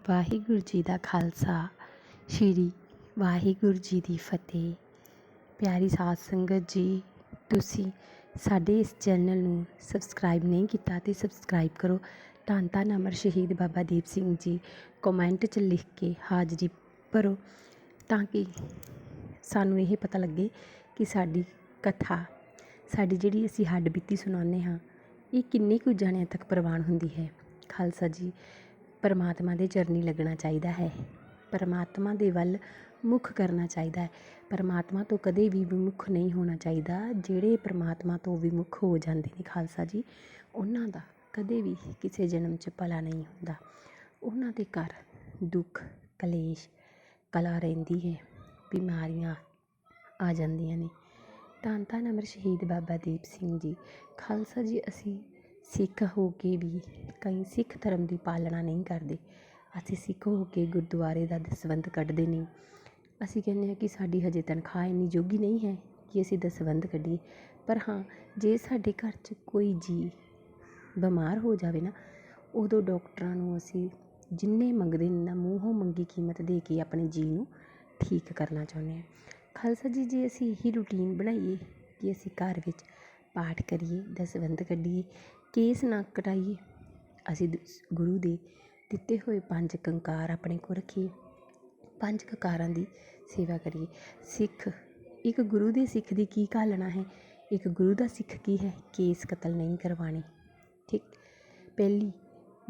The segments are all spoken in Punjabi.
ਵਾਹਿਗੁਰੂ ਜੀ ਦਾ ਖਾਲਸਾ, ਸ਼੍ਰੀ ਵਾਹਿਗੁਰੂ ਜੀ ਦੀ ਫਤਿਹ। ਪਿਆਰੀ ਸਾਧ ਸੰਗਤ ਜੀ, ਤੁਸੀਂ ਸਾਡੇ ਇਸ ਚੈਨਲ ਨੂੰ ਸਬਸਕ੍ਰਾਈਬ ਨਹੀਂ ਕੀਤਾ ਤੇ ਸਬਸਕ੍ਰਾਈਬ ਕਰੋ। ਧੰਨ ਧੰਨ ਅਮਰ ਸ਼ਹੀਦ ਬਾਬਾ ਦੀਪ ਸਿੰਘ ਜੀ, ਕਮੈਂਟ 'ਚ ਲਿਖ ਕੇ ਹਾਜ਼ਰੀ ਭਰੋ ਤਾਂ ਕਿ ਸਾਨੂੰ ਇਹ ਪਤਾ ਲੱਗੇ ਕਿ ਸਾਡੀ ਕਥਾ, ਸਾਡੀ ਜਿਹੜੀ ਅਸੀਂ ਹੱਡ ਬੀਤੀ ਸੁਣਾਉਂਦੇ ਹਾਂ, ਇਹ ਕਿੰਨੇ ਕੁ ਜਣਿਆਂ ਤੱਕ ਪ੍ਰਵਾਨ ਹੁੰਦੀ ਹੈ। ਖਾਲਸਾ ਜੀ ਪਰਮਾਤਮਾ ਦੇ ਚਰਨੀ ਲੱਗਣਾ ਚਾਹੀਦਾ ਹੈ। ਪਰਮਾਤਮਾ ਦੇ ਵੱਲ ਮੁੱਖ ਕਰਨਾ ਚਾਹੀਦਾ ਹੈ। ਪਰਮਾਤਮਾ ਤੋਂ ਕਦੇ ਵੀ ਵਿਮੁੱਖ ਨਹੀਂ ਹੋਣਾ ਚਾਹੀਦਾ। ਜਿਹੜੇ ਪਰਮਾਤਮਾ ਤੋਂ ਵਿਮੁੱਖ ਹੋ ਜਾਂਦੇ ਨੇ ਖਾਲਸਾ ਜੀ, ਉਹਨਾਂ ਦਾ ਕਦੇ ਵੀ ਕਿਸੇ ਜਨਮ 'ਚ ਭਲਾ ਨਹੀਂ ਹੁੰਦਾ। ਉਹਨਾਂ ਦੇ ਘਰ ਦੁੱਖ, ਕਲੇਸ਼, ਕਲਾ ਰਹਿੰਦੀ ਹੈ, ਬਿਮਾਰੀਆਂ ਆ ਜਾਂਦੀਆਂ ਨੇ। ਧੰਨ ਧੰਨ ਅਮਰ ਸ਼ਹੀਦ ਬਾਬਾ ਦੀਪ ਸਿੰਘ ਜੀ। ਖਾਲਸਾ ਜੀ, ਅਸੀਂ ਸਿੱਖ ਹੋ ਕੇ ਵੀ ਕਈ ਸਿੱਖ ਧਰਮ ਦੀ ਪਾਲਣਾ ਨਹੀਂ ਕਰਦੇ। ਅਸੀਂ ਸਿੱਖ ਹੋ ਕੇ ਗੁਰਦੁਆਰੇ ਦਾ ਦਸਵੰਧ ਕੱਢਦੇ ਨਹੀਂ। ਅਸੀਂ ਕਹਿੰਦੇ ਹਾਂ ਕਿ ਸਾਡੀ ਹਜੇ ਤਨਖਾਹ ਇੰਨੀ ਜੋਗੀ ਨਹੀਂ ਹੈ ਕਿ ਅਸੀਂ ਦਸਵੰਧ ਕੱਢੀਏ। ਪਰ ਹਾਂ, ਜੇ ਸਾਡੇ ਘਰ 'ਚ ਕੋਈ ਜੀਅ ਬਿਮਾਰ ਹੋ ਜਾਵੇ ਨਾ, ਉਦੋਂ ਡਾਕਟਰਾਂ ਨੂੰ ਅਸੀਂ ਜਿੰਨੇ ਮੰਗਦੇ ਨੇ ਨਾ ਮੂੰਹੋਂ ਮੰਗੀ ਕੀਮਤ ਦੇ ਕੇ ਆਪਣੇ ਜੀਅ ਨੂੰ ਠੀਕ ਕਰਨਾ ਚਾਹੁੰਦੇ ਹਾਂ। ਖਾਲਸਾ ਜੀ, ਜੇ ਅਸੀਂ ਇਹੀ ਰੂਟੀਨ ਬਣਾਈਏ ਕਿ ਅਸੀਂ ਘਰ ਵਿੱਚ ਪਾਠ ਕਰੀਏ, ਦਸਵੰਧ ਕੱਢੀਏ ਕੇਸ ਨਾ ਕਟਾਈਏ ਅਸੀਂ ਗੁਰੂ ਦੇ ਦਿੱਤੇ ਹੋਏ ਪੰਜ ਕੰਕਾਰ ਆਪਣੇ ਕੋਲ ਰੱਖੀਏ। ਪੰਜ ਕਕਾਰਾਂ ਦੀ ਸੇਵਾ ਕਰੀਏ। ਸਿੱਖ, ਇੱਕ ਗੁਰੂ ਦੇ ਸਿੱਖ ਦੀ ਕੀ ਘਾਲਣਾ ਹੈ? ਇੱਕ ਗੁਰੂ ਦਾ ਸਿੱਖ ਕੀ ਹੈ? ਕੇਸ ਕਤਲ ਨਹੀਂ ਕਰਵਾਣੇ ਠੀਕ। ਪਹਿਲੀ,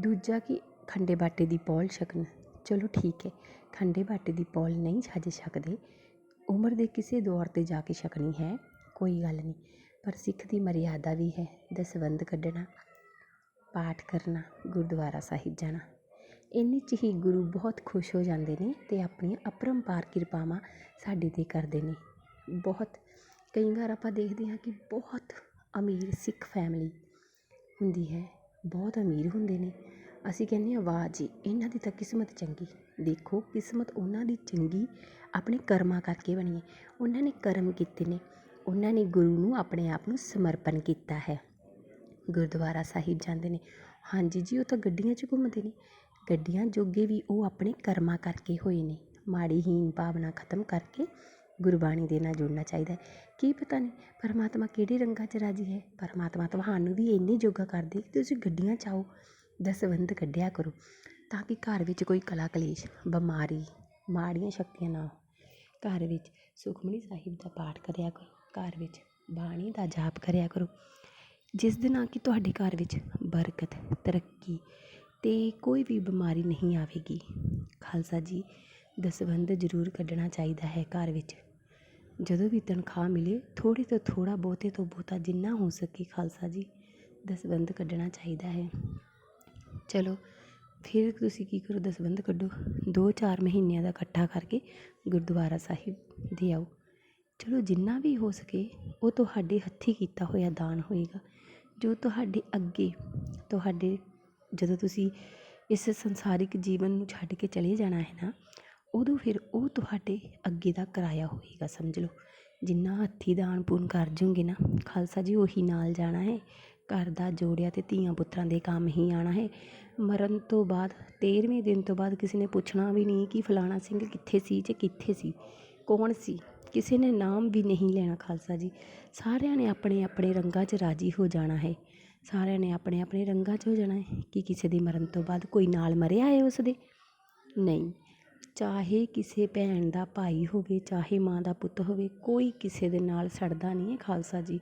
ਦੂਜਾ ਕਿ ਖੰਡੇ ਬਾਟੇ ਦੀ ਪੌਲ ਛਕਣ। ਚਲੋ ਠੀਕ ਹੈ। ਖੰਡੇ ਬਾਟੇ ਦੀ ਪੌਲ ਨਹੀਂ ਛੱਜ ਸਕਦੇ। ਉਮਰ ਦੇ ਕਿਸੇ ਦੌਰ 'ਤੇ ਜਾ ਕੇ ਛਕਣੀ ਹੈ। ਕੋਈ ਗੱਲ ਨਹੀਂ। ਪਰ ਸਿੱਖ ਦੀ ਮਰਿਆਦਾ ਵੀ ਹੈ ਦਸਵੰਧ ਕੱਢਣਾ, ਪਾਠ ਕਰਨਾ, ਗੁਰਦੁਆਰਾ ਸਾਹਿਬ ਜਾਣਾ। ਇੰਨੇ 'ਚ ਹੀ ਗੁਰੂ ਬਹੁਤ ਖੁਸ਼ ਹੋ ਜਾਂਦੇ ਨੇ ਅਤੇ ਆਪਣੀਆਂ ਅਪਰੰਪਾਰ ਕਿਰਪਾਵਾਂ ਸਾਡੇ 'ਤੇ ਕਰਦੇ ਨੇ। ਬਹੁਤ, ਕਈ ਵਾਰ ਆਪਾਂ ਦੇਖਦੇ ਹਾਂ ਕਿ ਬਹੁਤ ਅਮੀਰ ਸਿੱਖ ਫੈਮਿਲੀ ਹੁੰਦੀ ਹੈ, ਬਹੁਤ ਅਮੀਰ ਹੁੰਦੇ ਨੇ। ਅਸੀਂ ਕਹਿੰਦੇ ਹਾਂ, ਵਾਹ ਜੀ, ਇਹਨਾਂ ਦੀ ਤਾਂ ਕਿਸਮਤ ਚੰਗੀ। ਦੇਖੋ, ਕਿਸਮਤ ਉਹਨਾਂ ਦੀ ਚੰਗੀ ਆਪਣੇ ਕਰਮਾਂ ਕਰਕੇ ਬਣੀ ਹੈ। ਉਹਨਾਂ ਨੇ ਕਰਮ ਕੀਤੇ ਨੇ। ਉਹਨਾਂ ਨੇ ਗੁਰੂ ਨੂੰ ਆਪਣੇ ਆਪ ਨੂੰ ਸਮਰਪਣ ਕੀਤਾ ਹੈ। ਗੁਰਦੁਆਰਾ ਸਾਹਿਬ ਜਾਂਦੇ ਨੇ। ਹਾਂਜੀ ਜੀ, ਉਹ ਤਾਂ ਗੱਡੀਆਂ 'ਚ ਘੁੰਮਦੇ ਨੇ। ਗੱਡੀਆਂ ਜੋਗੇ ਵੀ ਉਹ ਆਪਣੇ ਕਰਮਾਂ ਕਰਕੇ ਹੋਏ ਨੇ। ਮਾੜੀ ਹੀਨ ਭਾਵਨਾ ਖਤਮ ਕਰਕੇ ਗੁਰਬਾਣੀ ਦੇ ਨਾਲ ਜੁੜਨਾ ਚਾਹੀਦਾ ਕੀ ਪਤਾ ਨਹੀਂ ਪਰਮਾਤਮਾ ਕਿਹੜੇ ਰੰਗਾਂ 'ਚ ਰਾਜੀ ਹੈ? ਪਰਮਾਤਮਾ ਤੁਹਾਨੂੰ ਵੀ ਇੰਨੇ ਜੋਗਾ ਕਰ ਦੇ ਕਿ ਤੁਸੀਂ ਗੱਡੀਆਂ 'ਚ ਆਓ, ਦਸਵੰਧ ਕੱਢਿਆ ਕਰੋ। ਤਾਂ ਕਿ ਘਰ ਵਿੱਚ ਕੋਈ ਕਲਾ ਕਲੇਸ਼, ਬਿਮਾਰੀ, ਮਾੜੀਆਂ ਸ਼ਕਤੀਆਂ ਨਾ ਹੋ ਘਰ ਵਿੱਚ ਸੁਖਮਨੀ ਸਾਹਿਬ ਦਾ ਪਾਠ ਕਰਿਆ ਕਰੋ। ਘਰ ਵਿੱਚ ਬਾਣੀ ਦਾ ਜਾਪ ਕਰਿਆ ਕਰੋ। ਜਿਸ ਦੇ ਨਾਲ ਕਿ ਤੁਹਾਡੇ ਘਰ ਵਿੱਚ ਬਰਕਤ, ਤਰੱਕੀ ਅਤੇ ਕੋਈ ਵੀ ਬਿਮਾਰੀ ਨਹੀਂ ਆਵੇਗੀ। ਖਾਲਸਾ ਜੀ, ਦਸਵੰਧ ਜ਼ਰੂਰ ਕੱਢਣਾ ਚਾਹੀਦਾ ਹੈ ਘਰ ਵਿੱਚ। ਜਦੋਂ ਵੀ ਤਨਖਾਹ ਮਿਲੇ, ਥੋੜ੍ਹੇ ਤੋਂ ਥੋੜ੍ਹਾ ਬਹੁਤੇ ਤੋਂ ਬਹੁਤਾ ਜਿੰਨਾ ਹੋ ਸਕੇ ਖਾਲਸਾ ਜੀ, ਦਸਵੰਧ ਕੱਢਣਾ ਚਾਹੀਦਾ ਹੈ। ਚਲੋ, ਫਿਰ ਤੁਸੀਂ ਕੀ ਕਰੋ, ਦਸਵੰਧ ਕੱਢੋ। ਦੋ ਚਾਰ ਮਹੀਨਿਆਂ ਦਾ ਇਕੱਠਾ ਕਰਕੇ ਗੁਰਦੁਆਰਾ ਸਾਹਿਬ ਦੇ ਆਓ। ਚਲੋ ਜਿੰਨਾ ਵੀ ਹੋ ਸਕੇ, ਉਹ ਤੁਹਾਡੇ ਹੱਥੀਂ ਕੀਤਾ ਹੋਇਆ ਦਾਨ ਹੋਏਗਾ। ਜੋ ਤੁਹਾਡੇ ਅੱਗੇ, ਤੁਹਾਡੇ ਜਦੋਂ ਤੁਸੀਂ ਇਸ ਸੰਸਾਰਿਕ ਜੀਵਨ ਨੂੰ ਛੱਡ ਕੇ ਚਲੇ ਜਾਣਾ ਹੈ ਨਾ, ਉਦੋਂ ਫਿਰ ਉਹ ਤੁਹਾਡੇ ਅੱਗੇ ਦਾ ਕਿਰਾਇਆ ਹੋਏਗਾ, ਸਮਝ ਲਓ। ਜਿੰਨਾ ਹੱਥੀਂ ਦਾਨ ਪੁੰਨ ਕਰ ਜੂਗੇ ਨਾ, ਖਾਲਸਾ ਜੀ ਉਹੀ ਨਾਲ ਜਾਣਾ ਹੈ। ਘਰ ਦਾ ਜੋੜਿਆ ਅਤੇ ਧੀਆਂ ਪੁੱਤਰਾਂ ਦੇ ਕੰਮ ਹੀ ਆਉਣਾ ਹੈ। ਮਰਨ ਤੋਂ ਬਾਅਦ 13ਵੇਂ ਦਿਨ ਤੋਂ ਬਾਅਦ ਕਿਸੇ ਨੇ ਪੁੱਛਣਾ ਵੀ ਨਹੀਂ ਕਿ ਫਲਾਣਾ ਸਿੰਘ ਕਿੱਥੇ ਸੀ ਤੇ ਕਿੱਥੇ ਸੀ, ਕੌਣ ਸੀ? ਕਿਸੇ ਨੇ ਨਾਮ ਵੀ ਨਹੀਂ ਲੈਣਾ ਖਾਲਸਾ ਜੀ। ਸਾਰਿਆਂ ਨੇ ਆਪਣੇ ਆਪਣੇ ਰੰਗਾਂ 'ਚ ਰਾਜੀ ਹੋ ਜਾਣਾ ਹੈ। ਸਾਰਿਆਂ ਨੇ ਆਪਣੇ ਆਪਣੇ ਰੰਗਾਂ 'ਚ ਹੋ ਜਾਣਾ ਹੈ ਕਿ ਕਿਸੇ ਦੇ ਮਰਨ ਤੋਂ ਬਾਅਦ ਕੋਈ ਨਾਲ ਮਰਿਆ ਹੈ ਉਸਦੇ ਨਹੀਂ, ਚਾਹੇ ਕਿਸੇ ਭੈਣ ਦਾ ਭਾਈ ਹੋਵੇ, ਚਾਹੇ ਮਾਂ ਦਾ ਪੁੱਤ ਹੋਵੇ, ਕੋਈ ਕਿਸੇ ਦੇ ਨਾਲ ਸੜਦਾ ਨਹੀਂ ਹੈ ਖਾਲਸਾ ਜੀ।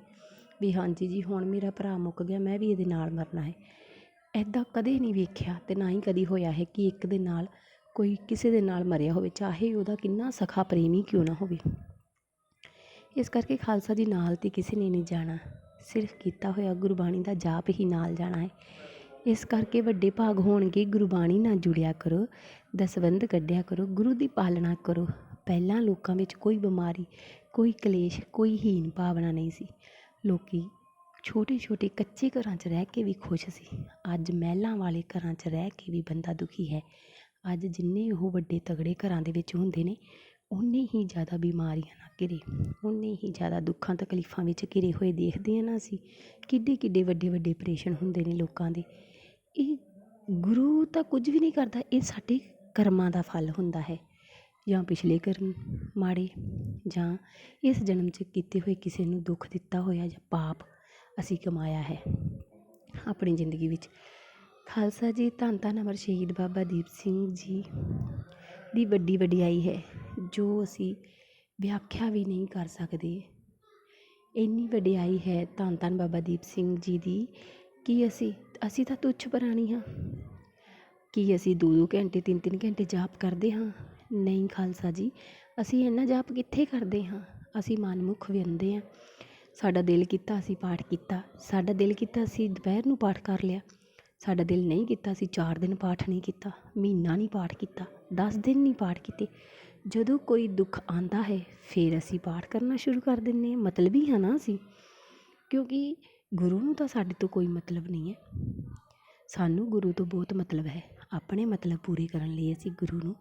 ਵੀ ਹਾਂਜੀ ਜੀ, ਹੁਣ ਮੇਰਾ ਭਰਾ ਮੁੱਕ ਗਿਆ, ਮੈਂ ਵੀ ਇਹਦੇ ਨਾਲ ਮਰਨਾ ਹੈ। ਐਦਾਂ ਕਦੇ ਨਹੀਂ ਵੇਖਿਆ ਤੇ ਨਾ ਹੀ ਕਦੀ ਹੋਇਆ ਹੈ ਕਿ ਇੱਕ ਦੇ ਨਾਲ ਕੋਈ ਕਿਸੇ ਦੇ ਨਾਲ ਮਰਿਆ ਹੋਵੇ, ਚਾਹੇ ਉਹਦਾ ਕਿੰਨਾ ਸਖਾ ਪ੍ਰੇਮੀ ਕਿਉਂ ਨਾ ਹੋਵੇ। ਇਸ ਕਰਕੇ ਖਾਲਸਾ ਜੀ ਨਾਲ ਤਾਂ ਕਿਸੇ ਨੇ ਨਹੀਂ ਜਾਣਾ। ਸਿਰਫ ਕੀਤਾ ਹੋਇਆ ਗੁਰਬਾਣੀ ਦਾ ਜਾਪ ਹੀ ਨਾਲ ਜਾਣਾ ਹੈ। ਇਸ ਕਰਕੇ ਵੱਡੇ ਭਾਗ ਹੋਣਗੇ, ਗੁਰਬਾਣੀ ਨਾਲ ਜੁੜਿਆ ਕਰੋ, ਦਸਵੰਧ ਕੱਢਿਆ ਕਰੋ, ਗੁਰੂ ਦੀ ਪਾਲਣਾ ਕਰੋ। ਪਹਿਲਾਂ ਲੋਕਾਂ ਵਿੱਚ ਕੋਈ ਬਿਮਾਰੀ, ਕੋਈ ਕਲੇਸ਼, ਕੋਈ ਹੀਨ ਭਾਵਨਾ ਨਹੀਂ ਸੀ। ਲੋਕੀ ਛੋਟੇ ਛੋਟੇ ਕੱਚੇ ਘਰਾਂ 'ਚ ਰਹਿ ਕੇ ਵੀ ਖੁਸ਼ ਸੀ। ਅੱਜ ਮਹਿਲਾਂ ਵਾਲੇ ਘਰਾਂ 'ਚ ਰਹਿ ਕੇ ਵੀ ਬੰਦਾ ਦੁਖੀ ਹੈ। ਅੱਜ ਜਿੰਨੇ ਉਹ ਵੱਡੇ ਤਗੜੇ ਘਰਾਂ ਦੇ ਵਿੱਚ ਹੁੰਦੇ ਨੇ ਉਨੇ ਹੀ ਜ਼ਿਆਦਾ ਬਿਮਾਰੀਆਂ ਨਾਲ ਘਿਰੇ ਉਨੇ ਹੀ ਜ਼ਿਆਦਾ ਦੁੱਖਾਂ, ਤਕਲੀਫਾਂ ਵਿੱਚ ਘਿਰੇ ਹੋਏ ਦੇਖਦੇ ਹਾਂ ਨਾ ਅਸੀਂ, ਕਿੱਡੇ ਕਿੱਡੇ ਵੱਡੇ ਵੱਡੇ ਆਪਰੇਸ਼ਨ ਹੁੰਦੇ ਨੇ ਲੋਕਾਂ ਦੇ। ਇਹ ਗੁਰੂ ਤਾਂ ਕੁਝ ਵੀ ਨਹੀਂ ਕਰਦਾ, ਇਹ ਸਾਡੇ ਕਰਮਾਂ ਦਾ ਫਲ ਹੁੰਦਾ ਹੈ। ਜਾਂ ਪਿਛਲੇ ਕਰਮ ਮਾੜੇ, ਜਾਂ ਇਸ ਜਨਮ 'ਚ ਕੀਤੇ ਹੋਏ ਕਿਸੇ ਨੂੰ ਦੁੱਖ ਦਿੱਤਾ ਹੋਇਆ ਜਾਂ ਪਾਪ ਅਸੀਂ ਕਮਾਇਆ ਹੈ ਆਪਣੀ ਜ਼ਿੰਦਗੀ ਵਿੱਚ। ਖਾਲਸਾ ਜੀ ਧੰਨ ਧੰਨ ਅਮਰ ਸ਼ਹੀਦ ਬਾਬਾ ਦੀਪ ਸਿੰਘ ਜੀ। ਦੀ ਵੱਡੀ ਵਡਿਆਈ ਹੈ, ਜੋ ਅਸੀਂ ਵਿਆਖਿਆ ਵੀ ਨਹੀਂ ਕਰ ਸਕਦੇ। ਇੰਨੀ ਵਡਿਆਈ ਹੈ ਧੰਨ ਧੰਨ ਬਾਬਾ ਦੀਪ ਸਿੰਘ ਜੀ ਦੀ ਕਿ ਅਸੀਂ ਅਸੀਂ ਤਾਂ ਤੁੱਛ ਪ੍ਰਾਣੀ ਹਾਂ। ਕੀ ਅਸੀਂ ਦੋ ਦੋ ਘੰਟੇ, ਤਿੰਨ ਤਿੰਨ ਘੰਟੇ ਜਾਪ ਕਰਦੇ ਹਾਂ? ਨਹੀਂ ਖਾਲਸਾ ਜੀ, ਅਸੀਂ ਇੰਨਾ ਜਾਪ ਕਿੱਥੇ ਕਰਦੇ ਹਾਂ? ਅਸੀਂ ਮਨਮੁਖ ਵਿੰਦੇ ਹਾਂ। ਸਾਡਾ ਦਿਲ ਕੀਤਾ, ਅਸੀਂ ਪਾਠ ਕੀਤਾ। ਸਾਡਾ ਦਿਲ ਕੀਤਾ, ਅਸੀਂ ਦੁਪਹਿਰ ਨੂੰ ਪਾਠ ਕਰ ਲਿਆ। ਸਾਡਾ ਦਿਲ ਨਹੀਂ ਕੀਤਾ ਅਸੀਂ ਚਾਰ ਦਿਨ ਪਾਠ ਨਹੀਂ ਕੀਤਾ, ਮਹੀਨਾ ਨਹੀਂ ਪਾਠ ਕੀਤਾ, ਦਸ ਦਿਨ ਨਹੀਂ ਪਾਠ ਕੀਤੇ। ਜਦੋਂ ਕੋਈ ਦੁੱਖ ਆਉਂਦਾ ਹੈ, ਫਿਰ ਅਸੀਂ ਪਾਠ ਕਰਨਾ ਸ਼ੁਰੂ ਕਰ ਦਿੰਦੇ ਹਾਂ। ਮਤਲਬ ਹੀ ਹੈ ਨਾ ਅਸੀਂ, ਕਿਉਂਕਿ ਗੁਰੂ ਨੂੰ ਤਾਂ ਸਾਡੇ ਤੋਂ ਕੋਈ ਮਤਲਬ ਨਹੀਂ ਹੈ। ਸਾਨੂੰ ਗੁਰੂ ਤੋਂ ਬਹੁਤ ਮਤਲਬ ਹੈ। ਆਪਣੇ ਮਤਲਬ ਪੂਰੇ ਕਰਨ ਲਈ ਅਸੀਂ ਗੁਰੂ ਨੂੰ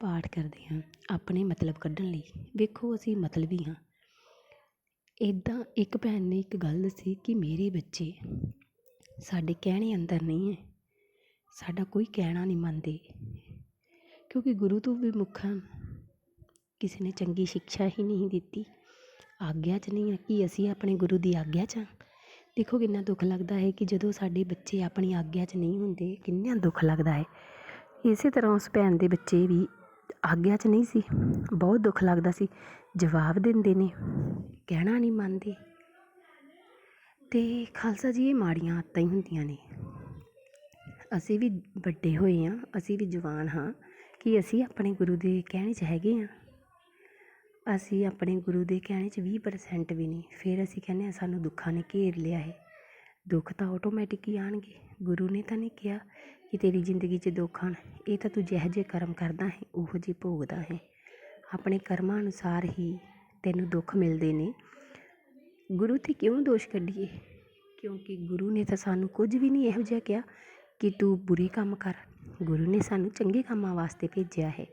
ਪਾਠ ਕਰਦੇ ਹਾਂ, ਆਪਣੇ ਮਤਲਬ ਕੱਢਣ ਲਈ। ਵੇਖੋ, ਅਸੀਂ ਮਤਲਬੀ ਹਾਂ। ਇੱਦਾਂ ਇੱਕ ਭੈਣ ਨੇ ਇੱਕ ਗੱਲ ਦੱਸੀ ਕਿ ਮੇਰੇ ਬੱਚੇ ਸਾਡੇ ਕਹਿਣੇ ਅੰਦਰ ਨਹੀਂ ਹੈ ਸਾਡਾ ਕੋਈ ਕਹਿਣਾ ਨਹੀਂ ਮੰਨਦੇ। ਕਿਉਂਕਿ ਗੁਰੂ ਤੋਂ ਵੀ ਮੁੱਖ ਹਨ ਕਿਸੇ ਨੇ ਚੰਗੀ ਸਿੱਖਿਆ ਹੀ ਨਹੀਂ ਦਿੱਤੀ। ਆਗਿਆ 'ਚ ਨਹੀਂ ਹੈ ਕਿ ਅਸੀਂ ਆਪਣੇ ਗੁਰੂ ਦੀ ਆਗਿਆ 'ਚ ਹਾਂ ਦੇਖੋ ਕਿੰਨਾ ਦੁੱਖ ਲੱਗਦਾ ਹੈ ਕਿ ਜਦੋਂ ਸਾਡੇ ਬੱਚੇ ਆਪਣੀ ਆਗਿਆ 'ਚ ਨਹੀਂ ਹੁੰਦੇ, ਕਿੰਨਾ ਦੁੱਖ ਲੱਗਦਾ ਹੈ। ਇਸੇ ਤਰ੍ਹਾਂ ਉਸ ਭੈਣ ਦੇ ਬੱਚੇ ਵੀ ਆਗਿਆ 'ਚ ਨਹੀਂ ਸੀ। ਬਹੁਤ ਦੁੱਖ ਲੱਗਦਾ ਸੀ। ਜਵਾਬ ਦਿੰਦੇ ਨੇ। ਕਹਿਣਾ ਨਹੀਂ ਮੰਨਦੇ। ਅਤੇ ਖਾਲਸਾ ਜੀ, ਇਹ ਮਾੜੀਆਂ ਆਦਤਾਂ ਹੀ ਹੁੰਦੀਆਂ ਨੇ। ਅਸੀਂ ਵੀ ਵੱਡੇ ਹੋਏ ਹਾਂ ਅਸੀਂ ਵੀ ਜਵਾਨ ਹਾਂ ਕਿ ਅਸੀਂ ਆਪਣੇ ਗੁਰੂ ਦੇ ਕਹਿਣੇ 'ਚ ਹੈਗੇ ਹਾਂ ਅਸੀਂ ਆਪਣੇ ਗੁਰੂ ਦੇ ਕਹਿਣੇ 'ਚ 20% ਵੀ ਨਹੀਂ, ਫਿਰ ਅਸੀਂ ਕਹਿੰਦੇ ਹਾਂ ਸਾਨੂੰ ਦੁੱਖਾਂ ਨੇ ਘੇਰ ਲਿਆ ਹੈ ਦੁੱਖ ਤਾਂ ਆਟੋਮੈਟਿਕ ਹੀ ਆਣਗੇ। ਗੁਰੂ ਨੇ ਤਾਂ ਨਹੀਂ ਕਿਹਾ ਕਿ ਤੇਰੀ ਜ਼ਿੰਦਗੀ 'ਚ ਦੁੱਖ ਆਣ ਇਹ ਤਾਂ ਤੂੰ ਜਿਹੋ ਜਿਹੇ ਕਰਮ ਕਰਦਾ ਹੈ, ਉਹੋ ਜਿਹੇ ਭੋਗਦਾ ਹੈ। ਆਪਣੇ ਕਰਮਾਂ ਅਨੁਸਾਰ ਹੀ ਤੈਨੂੰ ਦੁੱਖ ਮਿਲਦੇ ਨੇ। ਗੁਰੂ ਤੇ ਕਿਉਂ ਦੋਸ਼ ਕੱਢੀਏ? ਕਿਉਂਕਿ ਗੁਰੂ ਨੇ ਤਾਂ ਸਾਨੂੰ ਕੁਝ ਵੀ ਨਹੀਂ ਇਹੋ ਜਿਹਾ ਕਿਹਾ ਕਿ ਤੂੰ ਬੁਰੇ ਕੰਮ ਕਰ। ਗੁਰੂ ਨੇ ਸਾਨੂੰ ਚੰਗੇ ਕੰਮਾਂ ਵਾਸਤੇ ਭੇਜਿਆ ਹੈ।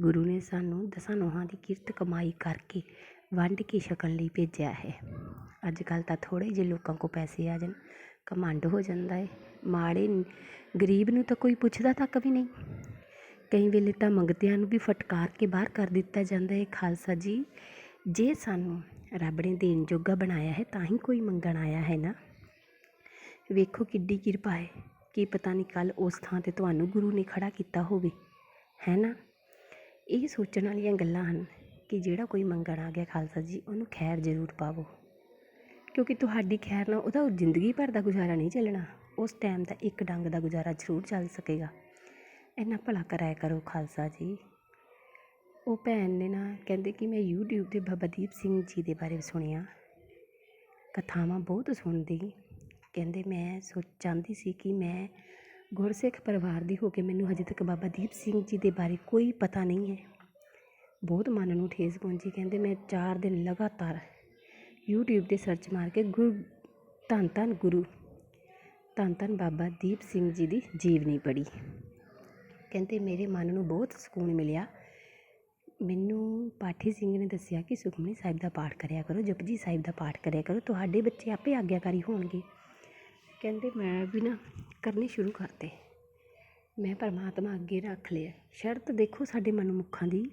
ਗੁਰੂ ਨੇ ਸਾਨੂੰ ਦਸਾਂ ਨੋਹਾਂ ਦੀ ਕਿਰਤ ਕਮਾਈ ਕਰਕੇ ਵੰਡ ਕੇ ਛਕਣ ਲਈ ਭੇਜਿਆ ਹੈ। ਅੱਜ ਕੱਲ੍ਹ ਤਾਂ ਥੋੜ੍ਹੇ ਜਿਹੇ ਲੋਕਾਂ ਕੋਲ ਪੈਸੇ ਆ ਜਾਣ, ਘਮੰਡ ਹੋ ਜਾਂਦਾ ਹੈ। ਮਾੜੇ ਗਰੀਬ ਨੂੰ ਤਾਂ ਕੋਈ ਪੁੱਛਦਾ ਤੱਕ ਵੀ ਨਹੀਂ। ਕਈ ਵੇਲੇ ਤਾਂ ਮੰਗਤਿਆਂ ਨੂੰ ਵੀ ਫਟਕਾਰ ਕੇ ਬਾਹਰ ਕਰ ਦਿੱਤਾ ਜਾਂਦਾ ਹੈ। ਖਾਲਸਾ ਜੀ, ਜੇ ਸਾਨੂੰ ਰੱਬ ਨੇ ਦੇਣ ਜੋਗਾ ਬਣਾਇਆ ਹੈ, ਤਾਂ ਹੀ ਕੋਈ ਮੰਗਣ ਆਇਆ ਹੈ ਨਾ। ਵੇਖੋ ਕਿੱਡੀ ਕਿਰਪਾ ਹੈ ਕੀ ਪਤਾ ਨਹੀਂ ਕੱਲ ਉਸ ਥਾਂ ਤੇ ਤੁਹਾਨੂੰ ਗੁਰੂ ਨੇ ਖੜਾ ਕੀਤਾ ਹੋਵੇ, ਹੈ ਨਾ? ਇਹ ਸੋਚਣ ਵਾਲੀਆਂ ਗੱਲਾਂ ਹਨ ਕਿ ਜਿਹੜਾ ਕੋਈ ਮੰਗਣ ਆ ਗਿਆ ਖਾਲਸਾ ਜੀ, ਉਹਨੂੰ ਖੈਰ ਜ਼ਰੂਰ ਪਾਵੋ। ਕਿਉਂਕਿ ਤੁਹਾਡੀ ਖੈਰ ਨਾਲ ਉਹਦਾ ਜ਼ਿੰਦਗੀ ਭਰ ਦਾ ਗੁਜ਼ਾਰਾ ਨਹੀਂ ਚੱਲਣਾ। ਉਸ ਟਾਈਮ ਦਾ ਇੱਕ ਡੰਗ ਦਾ ਗੁਜ਼ਾਰਾ ਜ਼ਰੂਰ ਚੱਲ ਸਕੇਗਾ। ਇੰਨਾ ਭਲਾ ਕਰਾਇਆ ਕਰੋ ਖਾਲਸਾ ਜੀ। ਉਹ ਭੈਣ ਨੇ ਨਾ ਕਹਿੰਦੇ ਕਿ ਮੈਂ ਯੂਟਿਊਬ ਤੇ ਬਾਬਾ ਦੀਪ ਸਿੰਘ ਜੀ ਦੇ ਬਾਰੇ ਸੁਣਿਆ। ਕਥਾਵਾਂ ਬਹੁਤ ਸੁਣਦੀ। ਕਹਿੰਦੇ ਮੈਂ ਸੋਚ, ਚਾਹੁੰਦੀ ਸੀ ਕਿ ਮੈਂ ਗੁਰਸਿੱਖ ਪਰਿਵਾਰ ਦੀ ਹੋ ਕੇ ਮੈਨੂੰ ਹਜੇ ਤੱਕ ਬਾਬਾ ਦੀਪ ਸਿੰਘ ਜੀ ਦੇ ਬਾਰੇ ਕੋਈ ਪਤਾ ਨਹੀਂ ਹੈ। ਬਹੁਤ ਮਨ ਨੂੰ ਠੇਸ ਪਹੁੰਚੀ। ਕਹਿੰਦੇ ਮੈਂ 4 ਦਿਨ ਲਗਾਤਾਰ YouTube ਤੇ ਸਰਚ ਮਾਰ ਕੇ ਗੁਰ, ਧੰਨ ਧੰਨ ਗੁਰੂ, ਧੰਨ ਧੰਨ ਬਾਬਾ ਦੀਪ ਸਿੰਘ ਜੀ ਦੀ ਜੀਵਨੀ ਪੜ੍ਹੀ। ਕਹਿੰਦੇ ਮੇਰੇ ਮਨ ਨੂੰ ਬਹੁਤ ਸਕੂਨ ਮਿਲਿਆ। ਮੈਨੂੰ ਪਾਠੀ ਸਿੰਘ ਨੇ ਦੱਸਿਆ ਕਿ ਸੁਖਮਨੀ ਸਾਹਿਬ ਦਾ ਪਾਠ ਕਰਿਆ ਕਰੋ, ਜਪਜੀ ਸਾਹਿਬ ਦਾ ਪਾਠ ਕਰਿਆ ਕਰੋ, ਤੁਹਾਡੇ ਬੱਚੇ ਆਪੇ ਆਗਿਆਕਾਰੀ ਹੋਣਗੇ। ਕਹਿੰਦੇ ਮੈਂ ਵੀ ਨਾ ਕਰਨੇ ਸ਼ੁਰੂ ਕਰਤੇ। ਮੈਂ ਪਰਮਾਤਮਾ ਅੱਗੇ ਰੱਖ ਲਿਆ। ਸ਼ਰਤ ਦੇਖੋ ਸਾਡੇ ਮਨਮੁੱਖਾਂ ਦੀ।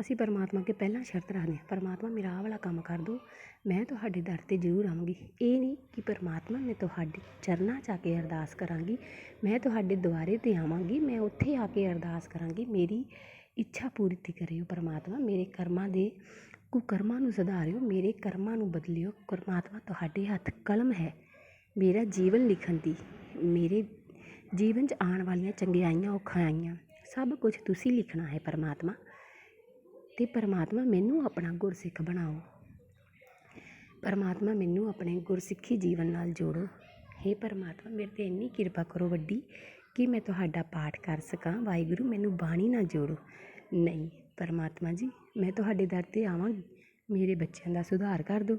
ਅਸੀਂ ਪਰਮਾਤਮਾ ਅੱਗੇ ਪਹਿਲਾਂ ਸ਼ਰਤ ਰੱਖਦੇ ਹਾਂ। ਪਰਮਾਤਮਾ ਮੇਰਾ ਆਹ ਵਾਲਾ ਕੰਮ ਕਰ ਦਿਓ ਮੈਂ ਤੁਹਾਡੇ ਦਰ ਤੇ ਜ਼ਰੂਰ ਆਵਾਂਗੀ। ਇਹ ਨਹੀਂ ਕਿ ਪਰਮਾਤਮਾ ਮੈਂ ਤੁਹਾਡੇ ਚਰਨਾਂ 'ਚ ਆ ਕੇ ਅਰਦਾਸ ਕਰਾਂਗੀ, ਮੈਂ ਤੁਹਾਡੇ ਦੁਆਰੇ ਤੇ ਆਵਾਂਗੀ, ਮੈਂ ਉੱਥੇ ਆ ਕੇ ਅਰਦਾਸ ਕਰਾਂਗੀ। ਮੇਰੀ ਇੱਛਾ ਪੂਰਤੀ ਕਰਿਓ ਪਰਮਾਤਮਾ, ਮੇਰੇ ਕਰਮਾਂ ਦੇ ਕੁਕਰਮਾਂ ਨੂੰ ਸੁਧਾਰਿਓ, ਮੇਰੇ ਕਰਮਾਂ ਨੂੰ ਬਦਲਿਓ। ਪਰਮਾਤਮਾ, ਤੁਹਾਡੇ ਹੱਥ ਕਲਮ ਹੈ ਮੇਰਾ ਜੀਵਨ ਲਿਖਣ ਦੀ। ਮੇਰੇ ਜੀਵਨ 'ਚ ਆਉਣ ਵਾਲੀਆਂ ਚੰਗਿਆਈਆਂ, ਔਖਾਈਆਂ, ਸਭ ਕੁਝ ਤੁਸੀਂ ਲਿਖਣਾ ਹੈ ਪਰਮਾਤਮਾ। ਅਤੇ ਪਰਮਾਤਮਾ, ਮੈਨੂੰ ਆਪਣਾ ਗੁਰਸਿੱਖ ਬਣਾਓ। ਪਰਮਾਤਮਾ, ਮੈਨੂੰ ਆਪਣੇ ਗੁਰਸਿੱਖੀ ਜੀਵਨ ਨਾਲ ਜੋੜੋ। ਹੇ ਪਰਮਾਤਮਾ, ਮੇਰੇ ਤੇ ਇੰਨੀ ਕਿਰਪਾ ਕਰੋ ਵੱਡੀ। ਕਿ ਮੈਂ ਤੁਹਾਡਾ ਪਾਠ ਕਰ ਸਕਾਂ। ਵਾਹਿਗੁਰੂ, ਮੈਨੂੰ ਬਾਣੀ ਨਾਲ ਜੋੜੋ। ਨਹੀਂ, ਪਰਮਾਤਮਾ ਜੀ, ਮੈਂ ਤੁਹਾਡੇ ਦਰ ਤੇ ਆਵਾਂਗੀ। ਮੇਰੇ ਬੱਚਿਆਂ ਦਾ ਸੁਧਾਰ ਕਰ ਦਿਓ।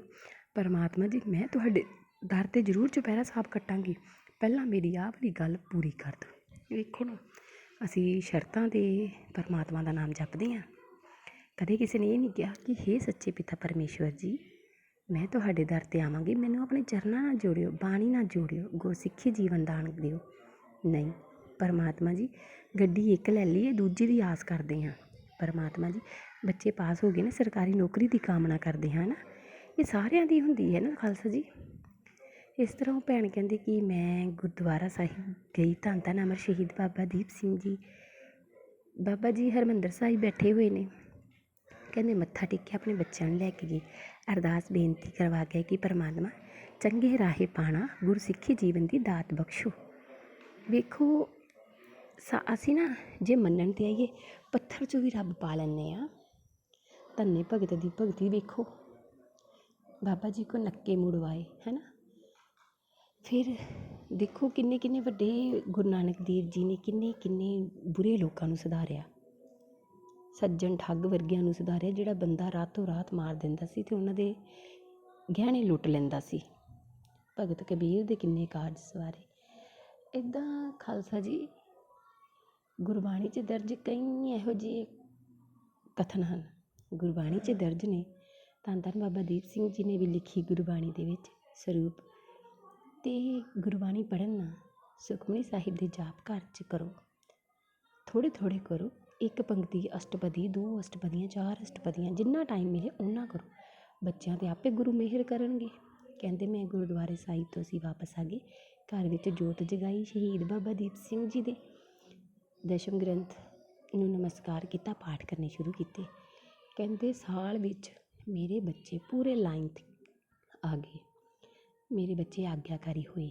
ਪਰਮਾਤਮਾ ਜੀ, ਮੈਂ ਤੁਹਾਡੇ ਦਰ ਤੇ ਜ਼ਰੂਰ ਚੁਪਹਿਰਾ ਸਾਹਿਬ ਕੱਟਾਂਗੀ। ਪਹਿਲਾਂ ਮੇਰੀ ਆਹ ਵਾਲੀ ਗੱਲ ਪੂਰੀ ਕਰ ਦਿਓ। ਵੇਖੋ ਨਾ, ਅਸੀਂ ਸ਼ਰਤਾਂ ਦੇ ਪਰਮਾਤਮਾ ਦਾ ਨਾਮ ਜਪਦੇ ਹਾਂ। ਕਦੇ ਕਿਸੇ ਨੇ ਇਹ ਨਹੀਂ ਕਿਹਾ ਕਿ, ਹੇ ਸੱਚੇ ਪਿਤਾ ਪਰਮੇਸ਼ਵਰ ਜੀ, ਮੈਂ ਤੁਹਾਡੇ ਦਰ ਤੇ ਆਵਾਂਗੀ। ਮੈਨੂੰ ਆਪਣੇ ਚਰਨਾਂ ਨਾਲ ਜੋੜਿਓ, ਬਾਣੀ ਨਾਲ ਜੋੜਿਓ, ਗੁਰਸਿੱਖੀ ਜੀਵਨ ਦਾਨ ਦਿਓ। ਨਹੀਂ ਪਰਮਾਤਮਾ ਜੀ, ਗੱਡੀ ਇੱਕ ਲੈ ਲਈ ਹੈ ਦੂਜੀ ਦੀ ਆਸ ਕਰਦੇ ਹਾਂ। ਪਰਮਾਤਮਾ ਜੀ, ਬੱਚੇ ਪਾਸ ਹੋ ਗਏ ਨਾ, ਸਰਕਾਰੀ ਨੌਕਰੀ ਦੀ ਕਾਮਨਾ ਕਰਦੇ ਹਾਂ ਹੈ ਨਾ ਇਹ ਸਾਰਿਆਂ ਦੀ ਹੁੰਦੀ ਹੈ ਨਾ, ਖਾਲਸਾ ਜੀ? ਇਸ ਤਰ੍ਹਾਂ ਉਹ ਭੈਣ ਕਹਿੰਦੀ ਕਿ ਮੈਂ ਗੁਰਦੁਆਰਾ ਸਾਹਿਬ ਗਈ, ਧੰਨ ਧੰਨ ਅਮਰ ਸ਼ਹੀਦ ਬਾਬਾ ਦੀਪ ਸਿੰਘ ਜੀ। ਬਾਬਾ ਜੀ ਹਰਮੰਦਰ ਸਾਹਿਬ ਬੈਠੇ ਹੋਏ ਨੇ। ਕਹਿੰਦੇ ਮੱਥਾ ਟੇਕਿਆ, ਆਪਣੇ ਬੱਚਿਆਂ ਨੂੰ ਲੈ ਕੇ ਗਏ। ਅਰਦਾਸ ਬੇਨਤੀ ਕਰਵਾ ਕੇ ਕਿ ਪਰਮਾਤਮਾ ਚੰਗੇ ਰਾਹੇ ਪਾਣਾ, ਗੁਰਸਿੱਖੀ ਜੀਵਨ ਦੀ ਦਾਤ ਬਖਸ਼ੋ। ਵੇਖੋ ਸਾ ਅਸੀਂ ਨਾ ਜੇ ਮੰਨਣ ਤੇ ਆਈਏ, ਪੱਥਰ 'ਚੋਂ ਵੀ ਰੱਬ ਪਾ ਲੈਂਦੇ ਹਾਂ ਧੰਨੇ ਭਗਤ ਦੀ ਭਗਤੀ ਵੇਖੋ। ਬਾਬਾ ਜੀ ਕੋ ਨੱਕੇ ਮੁੜਵਾਏ ਹੈ ਨਾ ਫਿਰ ਦੇਖੋ ਕਿੰਨੇ ਕਿੰਨੇ ਵੱਡੇ ਗੁਰੂ ਨਾਨਕ ਦੇਵ ਜੀ ਨੇ ਕਿੰਨੇ ਕਿੰਨੇ ਬੁਰੇ ਲੋਕਾਂ ਨੂੰ ਸੁਧਾਰਿਆ। ਸੱਜਣ ਠੱਗ ਵਰਗਿਆਂ ਨੂੰ ਸੁਧਾਰਿਆ, ਜਿਹੜਾ ਬੰਦਾ ਰਾਤੋਂ ਰਾਤ ਮਾਰ ਦਿੰਦਾ ਸੀ ਤੇ ਉਹਨਾਂ ਦੇ ਗਹਿਣੇ ਲੁੱਟ ਲੈਂਦਾ ਸੀ। ਭਗਤ ਕਬੀਰ ਦੇ ਕਿੰਨੇ ਕਾਰਜ ਸਵਾਰੇ। ਇੱਦਾਂ ਖਾਲਸਾ ਜੀ ਗੁਰਬਾਣੀ 'ਚ ਦਰਜ ਕਈ ਇਹੋ ਜਿਹੇ ਕਥਨ ਹਨ। ਗੁਰਬਾਣੀ 'ਚ ਦਰਜ ਨੇ ਧੰਨ ਧੰਨ ਬਾਬਾ ਦੀਪ ਸਿੰਘ ਜੀ ਨੇ ਵੀ ਲਿਖੀ ਗੁਰਬਾਣੀ ਦੇ ਵਿੱਚ ਸਰੂਪ। ਅਤੇ ਗੁਰਬਾਣੀ ਪੜ੍ਹਨ ਨਾਲ ਸੁਖਮਨੀ ਸਾਹਿਬ ਦੇ ਜਾਪ ਘਰ 'ਚ ਕਰੋ। ਥੋੜ੍ਹੇ ਥੋੜ੍ਹੇ ਕਰੋ, ਇੱਕ ਪੰਕਤੀ ਅਸ਼ਟਪਦੀ, ਦੋ ਅਸ਼ਟਪਦੀਆਂ, ਚਾਰ ਅਸ਼ਟਪਦੀਆਂ, ਜਿੰਨਾ ਟਾਈਮ ਮਿਲੇ ਓਨਾ ਕਰੋ। ਬੱਚਿਆਂ ਤੇ ਆਪੇ ਗੁਰੂ ਮਿਹਰ ਕਰਨਗੇ। ਕਹਿੰਦੇ ਮੈਂ ਗੁਰਦੁਆਰੇ ਸਾਹਿਬ ਤੋਂ ਅਸੀਂ ਵਾਪਸ ਆ ਗਏ। ਘਰ ਵਿੱਚ ਜੋਤ ਜਗਾਈ ਸ਼ਹੀਦ ਬਾਬਾ ਦੀਪ ਸਿੰਘ ਜੀ ਦੇ। ਦਸ਼ਮ ਗ੍ਰੰਥ ਨੂੰ ਨਮਸਕਾਰ ਕੀਤਾ, ਪਾਠ ਕਰਨੇ ਸ਼ੁਰੂ ਕੀਤੇ। ਕਹਿੰਦੇ, ਸਾਲ ਵਿੱਚ ਮੇਰੇ ਬੱਚੇ ਪੂਰੇ ਲਾਈਨ ਤੇ ਆ ਗਏ। ਮੇਰੇ ਬੱਚੇ ਆਗਿਆਕਾਰੀ ਹੋਏ।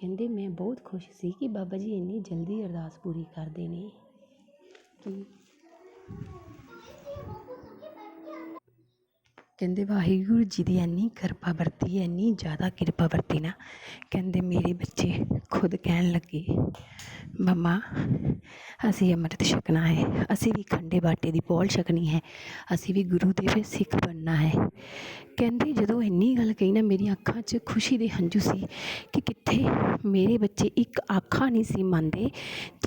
ਕਹਿੰਦੇ, ਮੈਂ ਬਹੁਤ ਖੁਸ਼ ਸੀ ਕਿ ਬਾਬਾ ਜੀ ਇੰਨੀ ਜਲਦੀ ਅਰਦਾਸ ਪੂਰੀ ਕਰਦੇ ਨੇ ਕਿ ਕਹਿੰਦੇ ਵਾਹਿਗੁਰੂ ਜੀ ਦੀ ਇੰਨੀ ਕਿਰਪਾ ਵਰਤੀ ਇੰਨੀ ਜ਼ਿਆਦਾ ਕਿਰਪਾ ਵਰਤੀ ਨਾ। ਕਹਿੰਦੇ ਮੇਰੇ ਬੱਚੇ ਖੁਦ ਕਹਿਣ ਲੱਗੇ, ਮੰਮਾ, ਅਸੀਂ ਅੰਮ੍ਰਿਤ ਛਕਣਾ ਹੈ, ਅਸੀਂ ਵੀ ਖੰਡੇ ਬਾਟੇ ਦੀ ਪੌਲ ਛਕਣੀ ਹੈ, ਅਸੀਂ ਵੀ ਗੁਰੂ ਦੇ ਫਿਰ ਸਿੱਖ ਬਣਨਾ ਹੈ। ਕਹਿੰਦੇ ਜਦੋਂ ਇੰਨੀ ਗੱਲ ਕਹੀ ਨਾ, ਮੇਰੀਆਂ ਅੱਖਾਂ 'ਚ ਖੁਸ਼ੀ ਦੇ ਹੰਝੂ ਸੀ ਕਿ ਕਿੱਥੇ ਮੇਰੇ ਬੱਚੇ ਇੱਕ ਆਖਾ ਨਹੀਂ ਸੀ ਮੰਨਦੇ,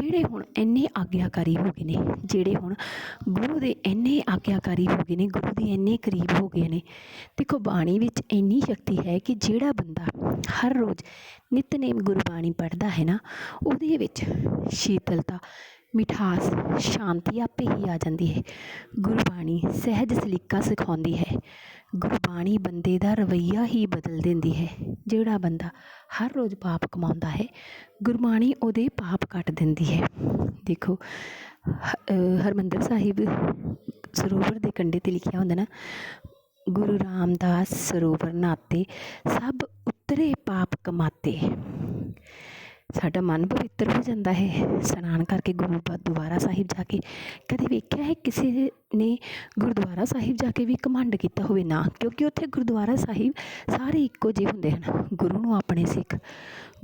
ਜਿਹੜੇ ਹੁਣ ਇੰਨੇ ਆਗਿਆਕਾਰੀ ਹੋ ਗਏ ਨੇ, ਜਿਹੜੇ ਹੁਣ ਗੁਰੂ ਦੇ ਇੰਨੇ ਆਗਿਆਕਾਰੀ ਹੋ ਗਏ ਨੇ, ਗੁਰੂ ਦੇ ਇੰਨੇ ਕਰੀਬ ਹੋ ਗਏ ਨੇ। ਦੇਖੋ, ਬਾਣੀ ਵਿੱਚ ਇੰਨੀ ਸ਼ਕਤੀ ਹੈ ਕਿ ਜਿਹੜਾ ਬੰਦਾ ਹਰ ਰੋਜ਼ ਨਿਤਨੇਮ ਗੁਰਬਾਣੀ ਪੜ੍ਹਦਾ ਹੈ ਨਾ, ਉਹਦੇ ਵਿੱਚ ਸ਼ੀਤਲਤਾ, ਮਿਠਾਸ, ਸ਼ਾਂਤੀ ਆਪੇ ਹੀ ਆ ਜਾਂਦੀ ਹੈ। ਗੁਰਬਾਣੀ ਸਹਿਜ ਸਲੀਕਾ ਸਿਖਾਉਂਦੀ ਹੈ। ਗੁਰਬਾਣੀ ਬੰਦੇ ਦਾ ਰਵੱਈਆ ਹੀ ਬਦਲ ਦਿੰਦੀ ਹੈ। ਜਿਹੜਾ ਬੰਦਾ ਹਰ ਰੋਜ਼ ਪਾਪ ਕਮਾਉਂਦਾ ਹੈ, ਗੁਰਬਾਣੀ ਉਹਦੇ ਪਾਪ ਕੱਟ ਦਿੰਦੀ ਹੈ। ਦੇਖੋ, ਹ- ਹਰਿਮੰਦਰ ਸਾਹਿਬ ਸਰੋਵਰ ਦੇ ਕੰਢੇ ਤੇ ਲਿਖਿਆ ਹੁੰਦਾ ਨਾ ਗੁਰੂ ਰਾਮਦਾਸ ਸਰੋਵਰ ਨਾਤੇ ਸਭ ਉਤਰੇ ਪਾਪ ਕਮਾਤੇ। ਸਾਡਾ ਮਨ ਪਵਿੱਤਰ ਹੋ ਜਾਂਦਾ ਹੈ। ਇਸ਼ਨਾਨ ਕਰਕੇ ਗੁਰੂ ਬਾ, ਦੁਆਰਾ ਸਾਹਿਬ ਜਾ ਕੇ ਕਦੇ ਵੇਖਿਆ ਹੈ ਕਿਸੇ ਨੇ ਗੁਰਦੁਆਰਾ ਸਾਹਿਬ ਜਾ ਕੇ ਵੀ ਘਮੰਡ ਕੀਤਾ ਹੋਵੇ ਨਾ? ਕਿਉਂਕਿ ਉੱਥੇ ਗੁਰਦੁਆਰਾ ਸਾਹਿਬ ਸਾਰੇ ਇੱਕੋ ਜਿਹੇ ਹੁੰਦੇ ਹਨ। ਗੁਰੂ ਨੂੰ ਆਪਣੇ ਸਿੱਖ,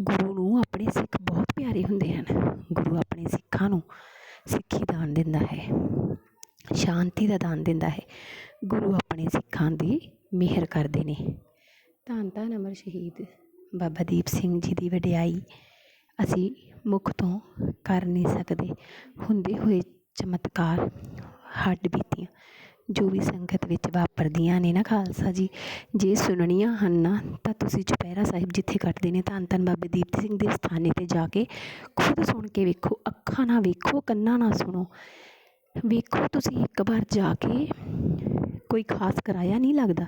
ਗੁਰੂ ਨੂੰ ਆਪਣੇ ਸਿੱਖ ਬਹੁਤ ਪਿਆਰੇ ਹੁੰਦੇ ਹਨ। ਗੁਰੂ ਆਪਣੇ ਸਿੱਖਾਂ ਨੂੰ ਸਿੱਖੀ ਦਾਨ ਦਿੰਦਾ ਹੈ। ਸ਼ਾਂਤੀ ਦਾ ਦਾਨ ਦਿੰਦਾ ਹੈ। ਗੁਰੂ ਆਪਣੇ ਸਿੱਖਾਂ ਦੀ ਮਿਹਰ ਕਰਦੇ ਨੇ। ਧੰਨ ਧੰਨ ਅਮਰ ਸ਼ਹੀਦ ਬਾਬਾ ਦੀਪ ਸਿੰਘ ਜੀ ਦੀ ਵਡਿਆਈ। ਅਸੀਂ ਮੁੱਖ ਤੋਂ ਕਰ ਨਹੀਂ ਸਕਦੇ। ਹੁੰਦੇ ਹੋਏ ਚਮਤਕਾਰ ਹੱਡ ਬੀਤੀਆਂ, ਜੋ ਵੀ ਸੰਗਤ ਵਿੱਚ ਵਾਪਰਦੀਆਂ ਨੇ ਨਾ ਖਾਲਸਾ ਜੀ। ਜੇ ਸੁਣਨੀਆਂ ਹਨ ਨਾ, ਤਾਂ ਤੁਸੀਂ ਚੁਪਹਿਰਾ ਸਾਹਿਬ ਜਿੱਥੇ ਕੱਟਦੇ ਨੇ, ਧੰਨ ਧੰਨ ਬਾਬੇ ਦੀਪ ਸਿੰਘ ਦੇ ਸਥਾਨੇ ਤੇ ਜਾ ਕੇ ਖੁਦ ਸੁਣ ਕੇ ਵੇਖੋ, ਅੱਖਾਂ ਨਾਲ ਵੇਖੋ, ਕੰਨਾਂ ਨਾਲ ਸੁਣੋ। ਵੇਖੋ ਤੁਸੀਂ ਇੱਕ ਵਾਰ ਜਾ ਕੇ ਕੋਈ ਖਾਸ ਕਿਰਾਇਆ ਨਹੀਂ ਲੱਗਦਾ।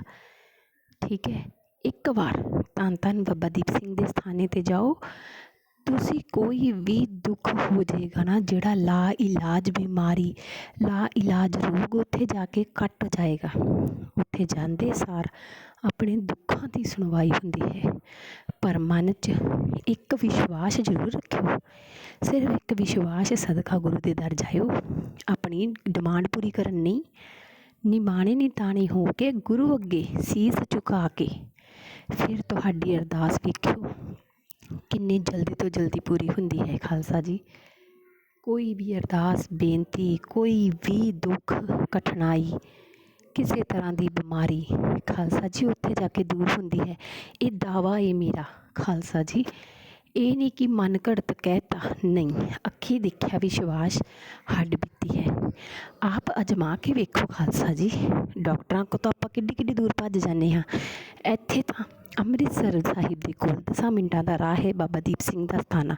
ਠੀਕ ਹੈ, ਇੱਕ ਵਾਰ ਧੰਨ ਧੰਨ ਬਾਬਾ ਦੀਪ ਸਿੰਘ ਦੇ ਸਥਾਨੇ ਤੇ ਜਾਓ। ਤੁਸੀਂ ਕੋਈ ਵੀ ਦੁੱਖ ਹੋ ਜਾਏਗਾ ਨਾ, ਜਿਹੜਾ ਲਾ ਇਲਾਜ ਬਿਮਾਰੀ ਲਾ ਇਲਾਜ ਰੋਗ ਉੱਥੇ ਜਾ ਕੇ ਕੱਟ ਜਾਏਗਾ। ਉੱਥੇ ਜਾਂਦੇ ਸਾਰ ਆਪਣੇ ਦੁੱਖਾਂ ਦੀ ਸੁਣਵਾਈ ਹੁੰਦੀ ਹੈ। ਪਰ ਮਨ 'ਚ ਇੱਕ ਵਿਸ਼ਵਾਸ ਜ਼ਰੂਰ ਰੱਖਿਓ। ਸਿਰਫ ਇੱਕ ਵਿਸ਼ਵਾਸ ਸਦਕਾ ਗੁਰੂ ਦੇ ਦਰ ਜਾਇਓ। ਆਪਣੀ ਡਿਮਾਂਡ ਪੂਰੀ ਕਰਨ ਨਹੀਂ ਨਿਮਾਣੇ ਨਿਤਾਣੇ ਹੋ ਕੇ ਗੁਰੂ ਅੱਗੇ ਸੀਸ ਝੁਕਾ ਕੇ। ਫਿਰ ਤੁਹਾਡੀ ਅਰਦਾਸ ਵੇਖਿਓ। ਕਿੰਨੀ ਜਲਦੀ ਤੋਂ ਜਲਦੀ ਪੂਰੀ ਹੁੰਦੀ ਹੈ ਖਾਲਸਾ ਜੀ। ਕੋਈ ਵੀ ਅਰਦਾਸ, ਬੇਨਤੀ, ਕੋਈ ਵੀ ਦੁੱਖ, ਕਠਿਨਾਈ, ਕਿਸੇ ਤਰ੍ਹਾਂ ਦੀ ਬਿਮਾਰੀ, ਖਾਲਸਾ ਜੀ, ਉੱਥੇ ਜਾ ਕੇ ਦੂਰ ਹੁੰਦੀ ਹੈ। ਇਹ ਦਾਵਾ ਹੈ ਮੇਰਾ ਖਾਲਸਾ ਜੀ। ਇਹ ਨਹੀਂ ਕਿ ਮਨ ਘੜਤ ਕਹਿ ਤਾ ਨਹੀਂ, ਅੱਖੀ ਦੇਖਿਆ ਵਿਸ਼ਵਾਸ ਹੱਡ ਬੀਤੀ ਹੈ। ਆਪ ਅਜਮਾ ਕੇ ਵੇਖੋ ਖਾਲਸਾ ਜੀ, ਡਾਕਟਰਾਂ ਕੋ ਤਾਂ ਆਪਾਂ ਕਿੱਡੀ ਕਿੱਡੀ ਦੂਰ ਭੱਜ ਜਾਂਦੇ ਹਾਂ। ਇੱਥੇ ਤਾਂ ਅੰਮ੍ਰਿਤਸਰ ਸਾਹਿਬ ਦੇ ਕੋਲ ਦਸਾਂ ਮਿੰਟਾਂ ਦਾ ਰਾਹ ਹੈ ਬਾਬਾ ਦੀਪ ਸਿੰਘ ਦਾ ਸਥਾਨਾ।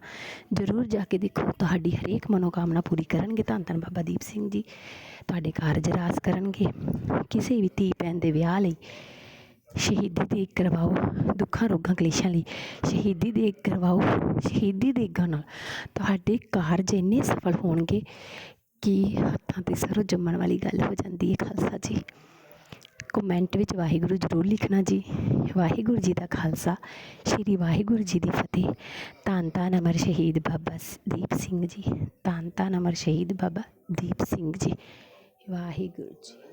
ਜ਼ਰੂਰ ਜਾ ਕੇ ਦੇਖੋ, ਤੁਹਾਡੀ ਹਰੇਕ ਮਨੋਕਾਮਨਾ ਪੂਰੀ ਕਰਨਗੇ, ਧੰਨ ਧੰਨ ਬਾਬਾ ਦੀਪ ਸਿੰਘ ਜੀ। ਤੁਹਾਡੇ ਕਾਰਜ ਰਾਸ ਕਰਨਗੇ। ਕਿਸੇ ਵੀ ਧੀ ਭੈਣ ਦੇ ਵਿਆਹ ਲਈ ਸ਼ਹੀਦੀ ਦੇ ਕਰਵਾਓ, ਦੁੱਖਾਂ ਰੋਗਾਂ ਕਲੇਸ਼ਾਂ ਲਈ ਸ਼ਹੀਦੀ ਦੇ ਕਰਵਾਓ, ਸ਼ਹੀਦੀ ਦੇਗਾਂ ਨਾਲ ਤੁਹਾਡੇ ਕਾਰਜ ਇੰਨੇ ਸਫਲ ਹੋਣਗੇ ਕਿ ਹੱਥਾਂ ਤੇ ਸਰੋਂ ਜੰਮਣ ਵਾਲੀ ਗੱਲ ਹੋ ਜਾਂਦੀ ਹੈ ਖਾਲਸਾ ਜੀ। ਕਮੈਂਟ ਵਿੱਚ ਵਾਹਿਗੁਰੂ ਜ਼ਰੂਰ ਲਿਖਣਾ ਜੀ। ਵਾਹਿਗੁਰੂ ਜੀ ਦਾ ਖਾਲਸਾ, ਸ਼੍ਰੀ ਵਾਹਿਗੁਰੂ ਜੀ ਦੀ ਫਤਿਹ। ਧੰਨ ਧੰਨ ਅਮਰ ਸ਼ਹੀਦ ਬਾਬਾ ਸ- ਦੀਪ ਸਿੰਘ ਜੀ। ਧੰਨ ਧੰਨ ਅਮਰ ਸ਼ਹੀਦ ਬਾਬਾ ਦੀਪ ਸਿੰਘ ਜੀ। ਵਾਹਿਗੁਰੂ ਜੀ